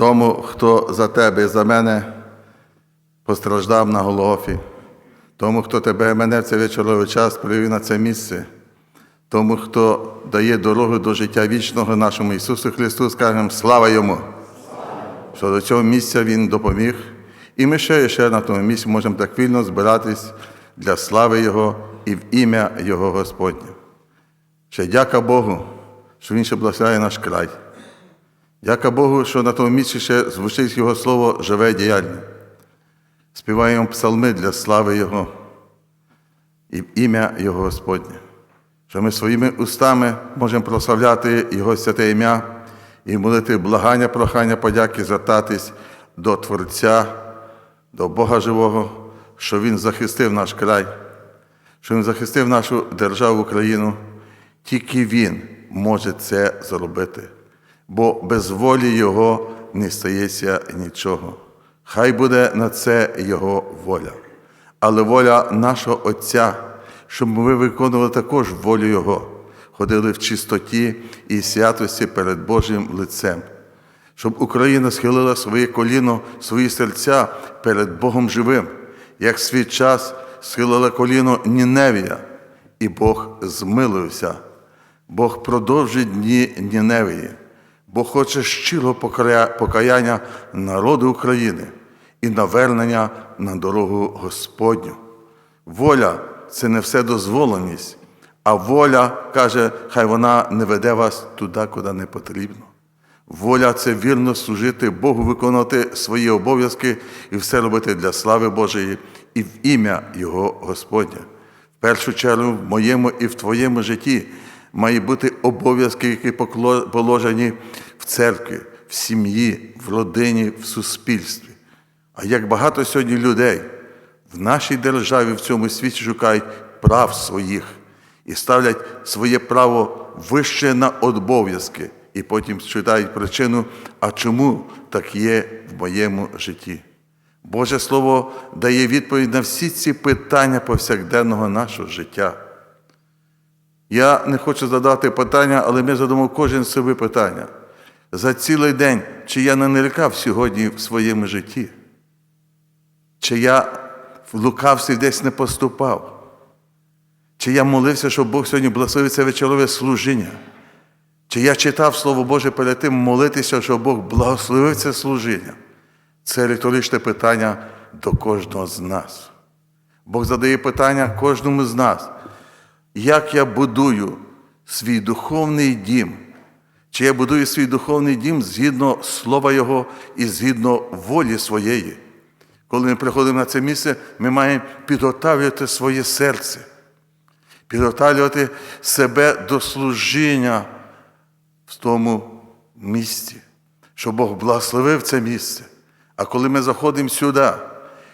тому, хто за тебе і за мене постраждав на Голгофі, тому, хто тебе і мене в цей вечоровий час привів на це місце, тому, хто дає дорогу до життя вічного нашому Ісусу Христу, скажемо слава Йому! Що до цього місця Він допоміг, і ми ще і ще на тому місці можемо так вільно збиратись для слави Його і в ім'я Його Господнє. Ще дяка Богу, що Він ще благословляє наш край. Дяка Богу, що на тому місці ще звучить Його слово живе діяльне. Співаємо псалми для слави Його і ім'я Його Господнє. Що ми своїми устами можемо прославляти Його святе ім'я і молити благання, прохання, подяки, звертатись до Творця, до Бога Живого, що Він захистив наш край, що Він захистив нашу державу Україну. Тільки Він може це зробити, бо без волі Його не стається нічого. Хай буде на це Його воля. Але воля нашого Отця, щоб ми виконували також волю Його, ходили в чистоті і святості перед Божим лицем, щоб Україна схилила своє коліно, свої серця перед Богом живим, як свій час схилила коліно Ніневія, і Бог змилився. Бог продовжить дні Ніневії, Бог хоче щирого покаяння народу України і навернення на дорогу Господню. Воля це не все дозволеність, а воля каже, хай вона не веде вас туди, куди не потрібно. Воля це вірно служити Богу, виконувати свої обов'язки і все робити для слави Божої і в ім'я Його Господня. В першу чергу в моєму і в твоєму житті має бути обов'язки, які положені в церкві, в сім'ї, в родині, в суспільстві. А як багато сьогодні людей в нашій державі, в цьому світі шукають прав своїх і ставлять своє право вище на обов'язки, і потім читають причину, а чому так є в моєму житті. Боже Слово дає відповідь на всі ці питання повсякденного нашого життя. Я не хочу задати питання, але ми задамо кожен собі питання. За цілий день, чи я не нарікав сьогодні в своєму житті? Чи я в лукавстві десь не поступав? Чи я молився, щоб Бог сьогодні благословив це вечорове служіння? Чи я читав Слово Боже перед тим молитися, щоб Бог благословив це служіння? Це риторичне питання до кожного з нас. Бог задає питання кожному з нас. Як я будую свій духовний дім? Чи я будую свій духовний дім згідно слова Його і згідно волі своєї? Коли ми приходимо на це місце, ми маємо підготавлювати своє серце, підготавлювати себе до служіння в тому місці, щоб Бог благословив це місце. А коли ми заходимо сюди,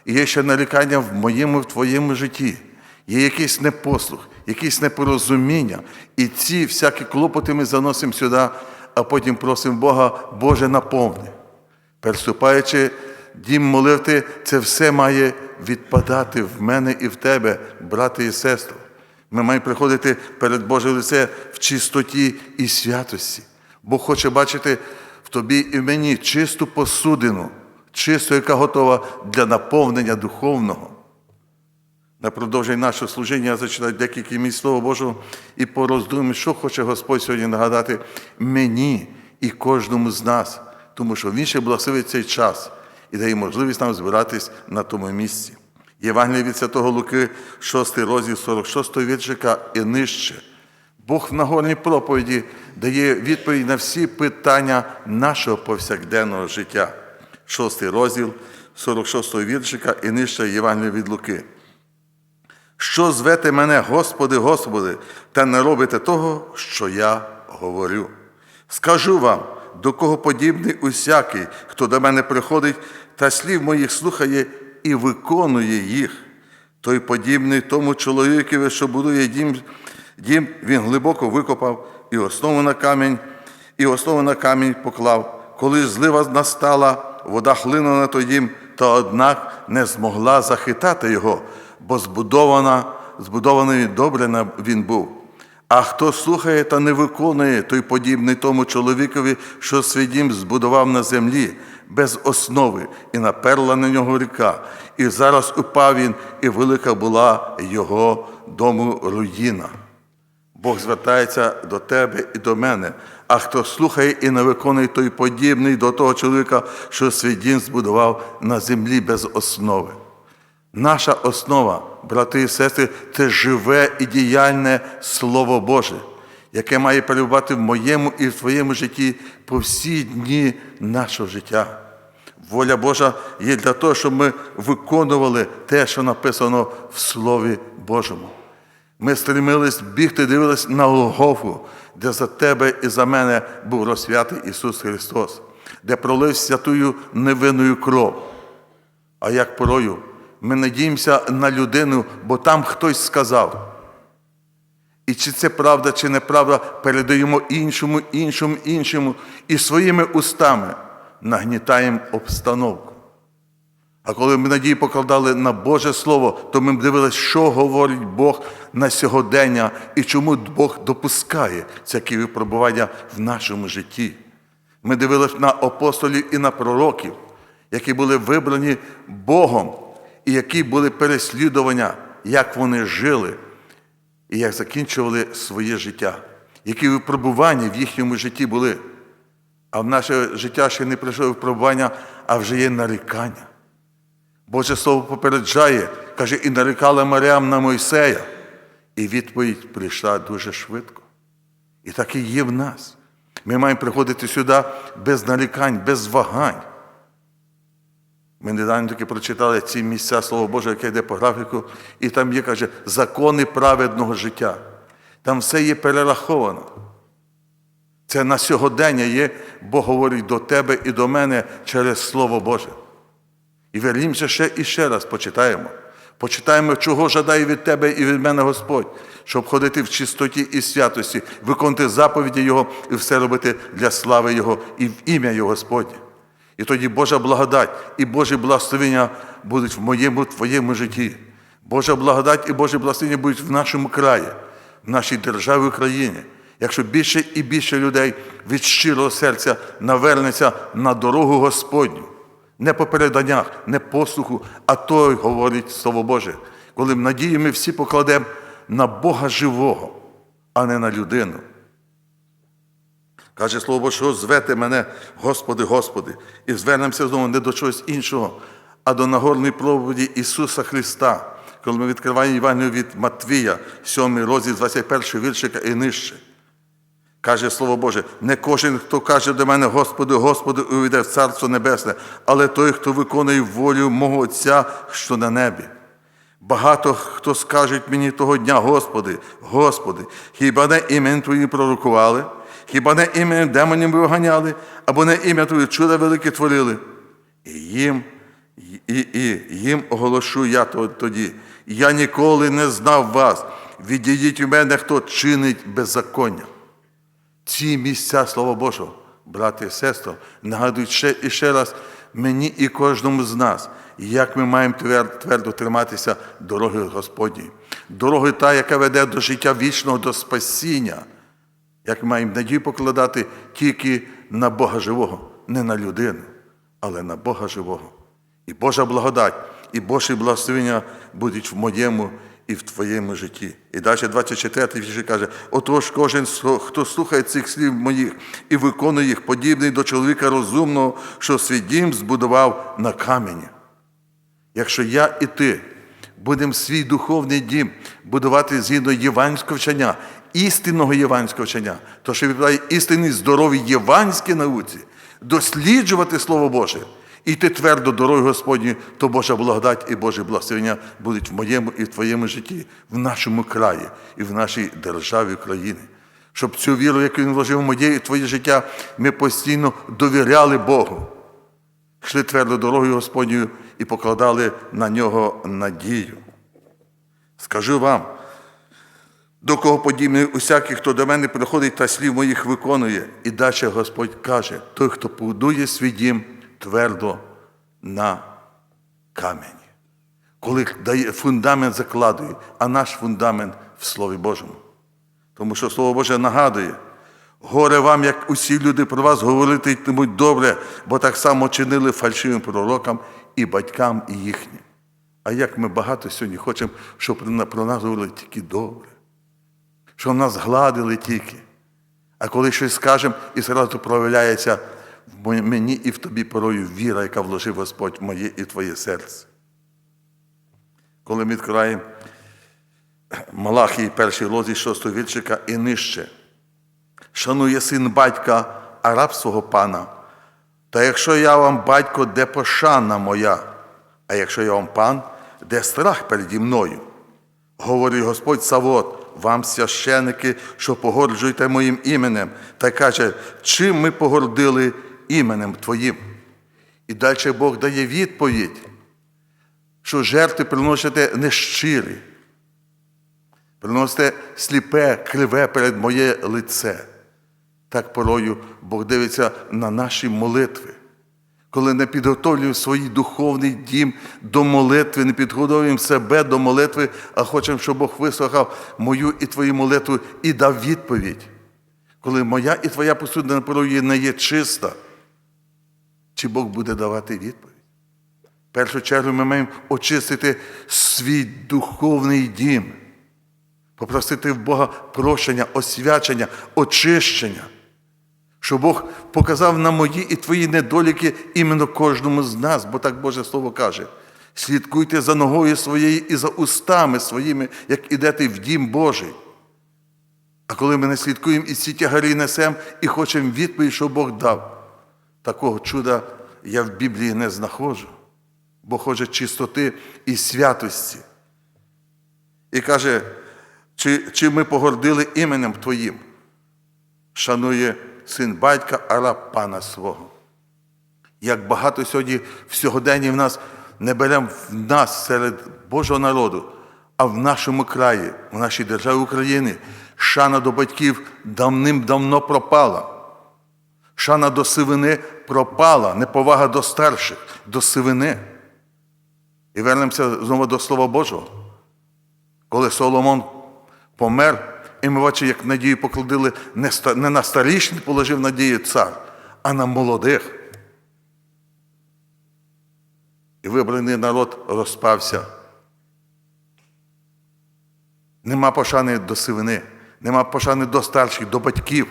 і є ще нарікання в моєму, в твоєму житті, є якийсь непослух, якісь непорозуміння, і ці всякі клопоти ми заносимо сюди, а потім просимо Бога, Боже, наповни. Переступаючи дім молитви, це все має відпадати в мене і в тебе, брати і сестри. Ми маємо приходити перед Боже лице в чистоті і святості. Бог хоче бачити в тобі і в мені чисту посудину, чисту, яка готова для наповнення духовного. На продовження нашого служіння я зачитаю декілька місць Слова Божого і пороздумаю, що хоче Господь сьогодні нагадати мені і кожному з нас, тому що Він ще благословить цей час і дає можливість нам збиратись на тому місці. Євангеліє від Святого Луки, 6 розділ 46 віршика і нижче. Бог в нагорній проповіді дає відповідь на всі питання нашого повсякденного життя. 6 розділ 46 віршика і нижче Євангелія від Луки. Що звете мене, Господи, Господи, та не робите того, що я говорю. Скажу вам, до кого подібний усякий, хто до мене приходить та слів моїх слухає і виконує їх. Той подібний тому чоловікові, що будує дім, дім, він глибоко викопав і основу на камінь, і основу на камінь поклав. Коли злива настала, вода хлинула на той дім, та однак не змогла захитати його, бо збудована, збудований добре він був. А хто слухає та не виконує, той подібний тому чоловікові, що свій дім збудував на землі без основи, і наперла на нього ріка. І зараз упав він, і велика була його дому руїна. Бог звертається до тебе і до мене. А хто слухає і не виконує, той подібний до того чоловіка, що свій дім збудував на землі без основи. Наша основа, брати і сестри, це живе і діяльне Слово Боже, яке має перебувати в моєму і в твоєму житті по всі дні нашого життя. Воля Божа є для того, щоб ми виконували те, що написано в Слові Божому. Ми стремились бігти, дивились на Голгофу, де за тебе і за мене був розсвятий Ісус Христос, де пролив святую невинною кров. А як порою ми надіємося на людину, бо там хтось сказав. І чи це правда, чи неправда, передаємо іншому, іншому, іншому, і своїми устами нагнітаємо обстановку. А коли ми надії покладали на Боже Слово, то ми дивилися, що говорить Бог на сьогодення і чому Бог допускає всякі випробування в нашому житті. Ми дивилися на апостолів і на пророків, які були вибрані Богом, і які були переслідування, як вони жили і як закінчували своє життя, які випробування в їхньому житті були. А в наше життя ще не прийшло випробування, а вже є нарікання. Боже Слово попереджає, каже, і нарікала Маріам на Мойсея. І відповідь прийшла дуже швидко. І так і є в нас. Ми маємо приходити сюди без нарікань, без вагань. Ми недавно таки прочитали ці місця Слова Боже, яке йде по графіку, і там є, каже, закони праведного життя. Там все є перераховано. Це на сьогодення є, Бог говорить до тебе і до мене через Слово Боже. І вернімося ще і ще раз почитаємо. Почитаємо, чого жадає від тебе і від мене Господь, щоб ходити в чистоті і святості, виконувати заповіді Його і все робити для слави Його і в ім'я Його Господнє. І тоді Божа благодать і Божі благословення будуть в моєму твоєму житті. Божа благодать і Божі благословення будуть в нашому краї, в нашій державі Україні. Якщо більше і більше людей від щирого серця навернеться на дорогу Господню, не по переданнях, не послуху, а той говорить Слово Боже, коли надії ми всі покладемо на Бога живого, а не на людину. Каже слово, Боже, що звете мене, Господи, Господи, і звернемося знову не до чогось іншого, а до нагорної проповіді Ісуса Христа, коли ми відкриваємо Євангелію від Матвія, 7 розділ, 21 віршика і нижче. Каже Слово Боже, не кожен, хто каже до мене, Господи, Господи, увійде в Царство Небесне, але той, хто виконує волю мого Отця, що на небі. Багато хто скаже мені того дня, Господи, Господи, хіба не імен Твої пророкували, хіба не іменем демонів ви виганяли, або не ім'я Твоє чуда велике творили? І їм, і, і, їм оголошу я тоді. Я ніколи не знав вас. Відійдіть у мене, хто чинить беззаконня. Ці місця Слова Божого, брати і сестри, нагадують ще і ще раз мені і кожному з нас, як ми маємо твердо триматися дороги Господньої. Дороги та, яка веде до життя вічного, до спасіння, як маємо надію покладати тільки на Бога живого, не на людину, але на Бога живого. І Божа благодать, і Божі благословення будуть в моєму і в твоєму житті. І далі 24 вірш каже: отож, кожен, хто слухає цих слів моїх і виконує їх, подібний до чоловіка розумного, що свій дім збудував на камені. Якщо я і ти будемо свій духовний дім будувати згідно євангельського вчення, істинного євангельського вчення, то що відповідає істинній здоровій євангельській науці, досліджувати Слово Боже. І йти твердо дорогою Господні, то Божа благодать і Боже благословення будуть в моєму і в твоєму житті, в нашому краї і в нашій державі України. Щоб цю віру, яку Він вложив в моє і твоє життя, ми постійно довіряли Богу, йшли твердо дорогою Господньою і покладали на нього надію. Скажу вам, до кого подібний усякий, хто до мене приходить та слів моїх виконує, і далі Господь каже, той, хто будує свій дім, твердо на камені. Коли дає фундамент закладує, а наш фундамент в Слові Божому. Тому що Слово Боже нагадує, горе вам, як усі люди про вас говоритимуть добре, бо так само чинили фальшивим пророкам і батькам і їхнім. А як ми багато сьогодні хочемо, щоб про нас говорили тільки добре, щоб нас гладили тільки. А коли щось скажемо, і зразу проявляється в мені і в тобі порою віра, яка вложив Господь в моє і твоє серце. Коли ми відкриваємо Малахії, перший розділ шостого віршика і нижче. Шанує син батька, а раб свого пана. Та якщо я вам батько, де пошана моя, а якщо я вам пан, де страх переді мною? Говорить Господь Савот, вам священики, що погорджуєте моїм іменем, та каже, чим ми погордили іменем Твоїм? І далі Бог дає відповідь, що жертви приносите нещирі, приносите сліпе, криве перед моє лице. Так порою Бог дивиться на наші молитви. Коли не підготовлюємо свій духовний дім до молитви, не підготовлюємо себе до молитви, а хочемо, щоб Бог вислухав мою і твою молитву і дав відповідь. Коли моя і твоя посудина порою не є чиста, чи Бог буде давати відповідь? В першу чергу ми маємо очистити свій духовний дім, попросити в Бога прощення, освячення, очищення, щоб Бог показав на мої і твої недоліки іменно кожному з нас, бо так Боже Слово каже. Слідкуйте за ногою своєю і за устами своїми, як ідете в дім Божий. А коли ми не слідкуємо і ці тягарі несемо і хочемо відповідь, що Бог дав, такого чуда я в Біблії не знаходжу. Бог хоче чистоти і святості. І каже, чи, чи ми погордили іменем Твоїм? Шанує син батька, а раб пана свого. Як багато сьогодні в сьогоденні в нас не беремо в нас серед Божого народу, а в нашому краї, в нашій державі України, шана до батьків давним-давно пропала. Шана до сивини пропала, неповага до старших, до сивини. І вернемося знову до Слова Божого. Коли Соломон помер, і ми бачимо, як надію покладили не, на старішних положив надію цар, а на молодих. І вибраний народ розпався. Нема пошани до сивини, нема пошани до старших, до батьків.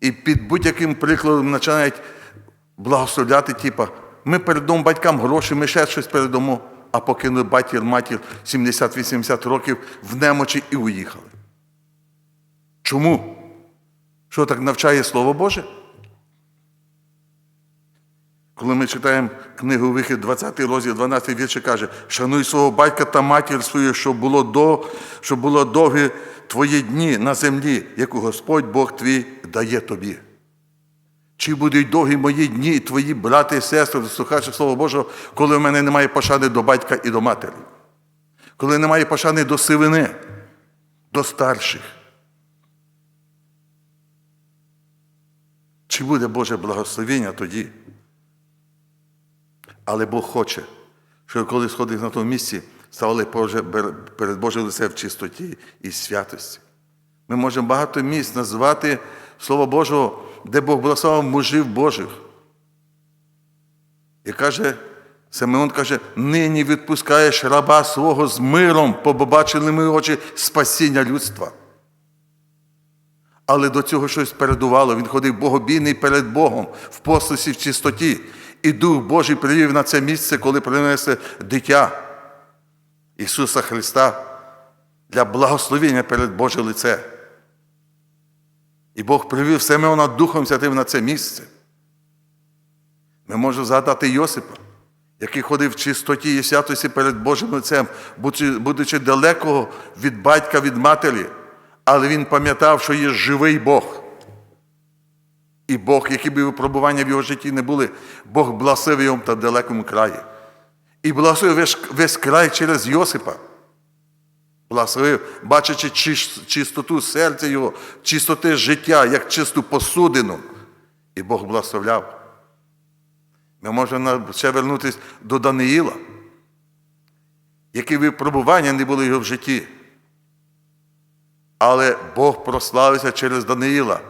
І під будь-яким прикладом починають благословляти, типа, ми передамо батькам гроші, ми ще щось передамо, а покинули батьків, матір 70-80 років в немочі і уїхали. Чому? Що так навчає Слово Боже? Коли ми читаємо книгу Вихід, 20 розділ, 12 вірші каже, шануй свого батька та матір свою, щоб було, до, щоб було довгі твої дні на землі, яку Господь Бог твій дає тобі. Чи будуть довгі мої дні, і твої брати і сестри, слухачі Слова Божого, коли в мене немає пошани до батька і до матері, коли немає пошани до сивини, до старших. Чи буде Боже благословення тоді? Але Бог хоче, щоб коли сходить на тому місці, ставали перед Божим лицем в чистоті і святості. Ми можемо багато місць назвати Слово Божого, де Бог благословив мужів Божих. І каже, Симеон каже, нині відпускаєш раба свого з миром, побачили ми очі спасіння людства. Але до цього щось передувало. Він ходив богобійний перед Богом в послусі, в чистоті. І Дух Божий привів на це місце, коли принесли дитя Ісуса Христа для благословення перед Боже лице. І Бог привів Симеона Духом Святим на це місце. Ми можемо згадати Йосипа, який ходив в чистоті і святості перед Божим лицем, будучи- далеко від батька, від матері, але він пам'ятав, що є живий Бог. І Бог, які б випробування в його житті не були, Бог благословив його та далекому краї. І благословив весь край через Йосипа. Благословив, бачачи чистоту серця його, чистоти життя, як чисту посудину. І Бог благословляв. Ми можемо ще вернутися до Даниїла, які випробування не були його в житті. Але Бог прославився через Даниїла.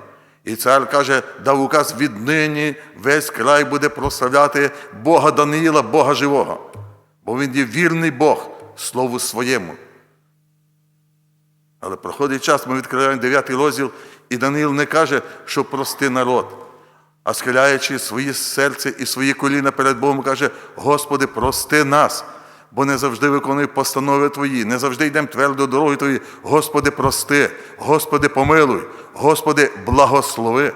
І цар каже, дав указ віднині весь край буде прославляти Бога Даниїла, Бога живого. Бо він є вірний Бог слову своєму. Але проходить час, ми відкриваємо 9 розділ, і Даниїл не каже, що прости народ, а схиляючи своє серце і свої коліна перед Богом, каже: Господи, прости нас, бо не завжди виконує постанови Твої, не завжди йдемо твердо дороги Твої. Господи, прости, Господи, помилуй, Господи, благослови.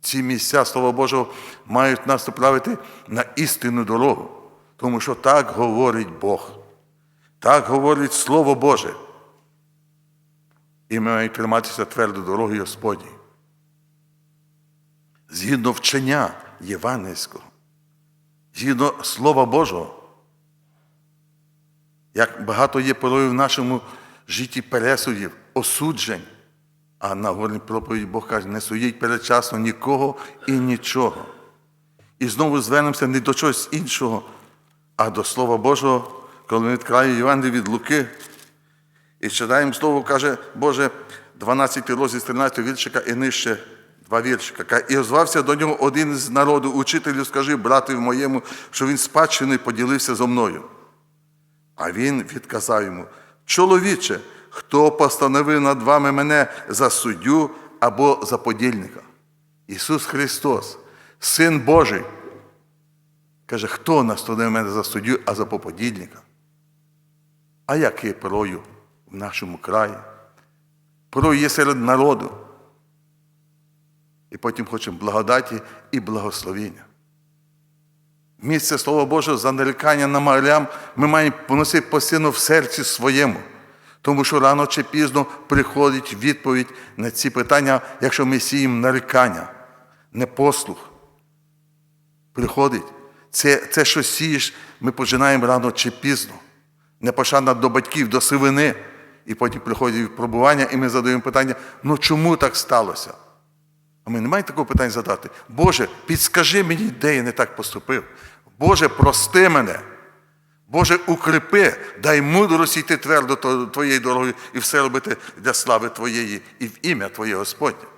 Ці місця Слова Божого мають нас направити на істинну дорогу, тому що так говорить Бог, так говорить Слово Боже. І ми маємо триматися твердо дороги Господні. Згідно вчення Євангельського, згідно Слова Божого, як багато є порою в нашому житті пересудів, осуджень, а на горній проповіді Бог каже, не судіть передчасно нікого і нічого. І знову звернемося не до чогось іншого, а до Слова Божого, коли ми відкриваємо Євангеліє від Луки, і читаємо слово, каже, Боже, 12 розділ з 13 віршика і нижче два віршика. І озвався до нього один з народу, учителю, скажи, братові моєму, що він спадщиною поділився зо мною. А він відказав йому: чоловіче, хто постановив над вами мене за суддю або за подільника? Ісус Христос, Син Божий. Каже, хто настановив мене за суддю, а за поподільника? А як є порою в нашому краї? Порою є серед народу. І потім хочемо благодаті і благословіння. Місце Слова Божого за нарікання на малям ми маємо поносити постійно в серці своєму. Тому що рано чи пізно приходить відповідь на ці питання, якщо ми сіємо нарікання, непослух. Приходить. Це, це що сієш, ми починаємо рано чи пізно. Непошана до батьків, до сивини. І потім приходять випробування, і ми задаємо питання: ну чому так сталося? А ми не маємо такого питання задати. Боже, підскажи мені, де я не так поступив. Боже, прости мене. Боже, укріпи, дай мудрості йти твердо Твоєю дорогою і все робити для слави Твоєї і в ім'я Твоє Господнє.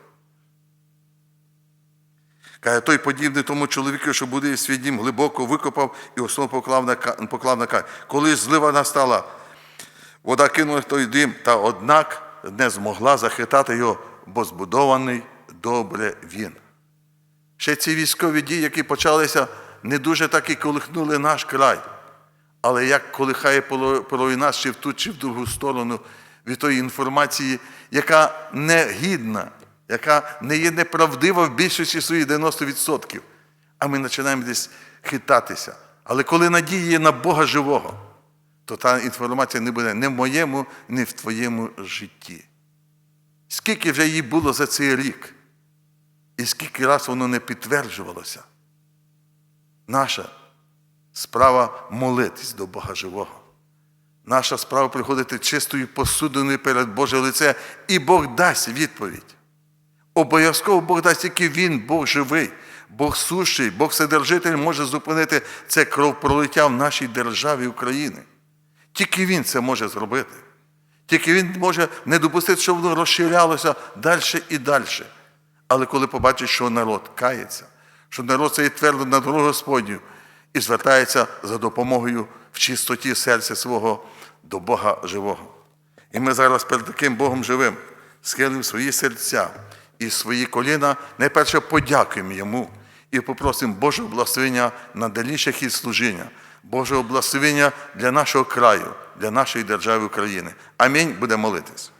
Каже, той подібний тому чоловіку, що буде свій дім глибоко викопав і основу поклав на, поклав на камінь. Коли злива настала, вода кинула той дим, та однак не змогла захитати його, бо збудований добре він. Ще ці військові дії, які почалися, не дуже так і колихнули наш край. Але як колихає порою нас чи в ту, чи в другу сторону від тої інформації, яка не гідна, яка не є неправдива в більшості своїх 90%. А ми починаємо десь хитатися. Але коли надія є на Бога живого, то та інформація не буде ні в моєму, ні в твоєму житті. Скільки вже її було за цей рік, і скільки раз воно не підтверджувалося. Наша справа молитись до Бога живого. Наша справа приходити чистою посудиною перед Боже лице, і Бог дасть відповідь. Обов'язково Бог дасть тільки Він, Бог живий, Бог сущий, Бог Вседержитель може зупинити це кровопролиття в нашій державі України. Тільки Він це може зробити. Тільки Він може не допустити, щоб воно розширялося далі і далі. Але коли побачить, що народ кається, що народ це твердо на дорогу Господню і звертається за допомогою в чистоті серця свого до Бога живого. І ми зараз перед таким Богом живим схилимо свої серця і свої коліна, найперше подякуємо Йому і попросимо Божого благословення на дальніший хід служіння, Божого благословення для нашого краю, для нашої держави України. Амінь. Будемо молитись.